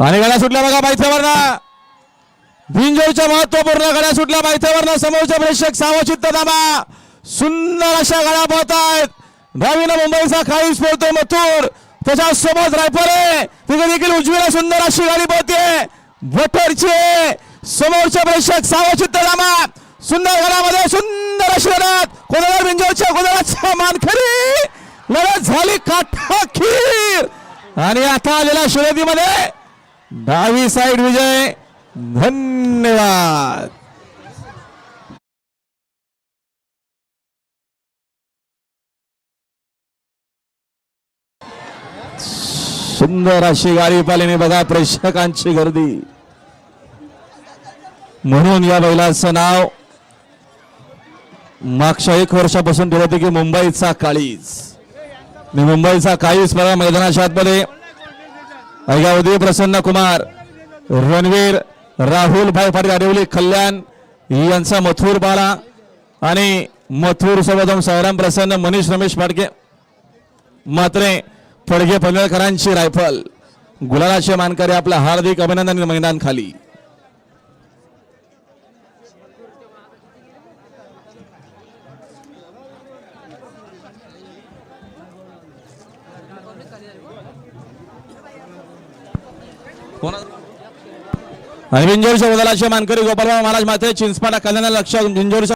आणि गड्या सुटल्या बघा माहितीवरनं बिंजोळच्या महत्त्वपूर्ण गड्या सुटल्या माहितीवरनं समोरच्या प्रेक्षक सावचित्त दाबा. सुंदर अशा गड्या पळत आहेत डावीनं मुंबईचा खाईस पळतोय मथुर. त्याच्या सोबत आहे तिथे देखील उजवीला सुंदर अशी गाडी बोलते बटरची समोरच्या प्रेक्षक सावचित्त दाबा. सुंदर गडामध्ये सुंदर अशी लढत. कोणाला बिंजोळच्या कोणाला मानखरी लढत झाली काठाखीर. आणि आता आलेल्या शर्यतीमध्ये डावी साईड विजय. धन्यवाद. सुंदर अशी गाडी पाहिल्याने बघा प्रेक्षकांची गर्दी. म्हणून या बैलाचं नाव मागच्या एक वर्षापासून ठेवलं की मुंबईचा काळीज. मी मुंबईचा काळीज बघा मैदानाच्या आतमध्ये. ऐगावधी प्रसन्न कुमार रणवीर राहुल भाई पाटील आडिवली कल्याण यांचा मथुर बाला आणि मथुर सोबत सायराम प्रसन्न मनीष रमेश फाडके मात्रे फडगे पनवेळकरांची रायफल. गुलालाचे मानकरी आपला हार्दिक अभिनंदन मैदान खाली. आणि बिंजोरच्या गुलालाचे मानकरी गोपालराव महाराज माते चिंचपाडा कल्याण लक्ष बिंजोरच्या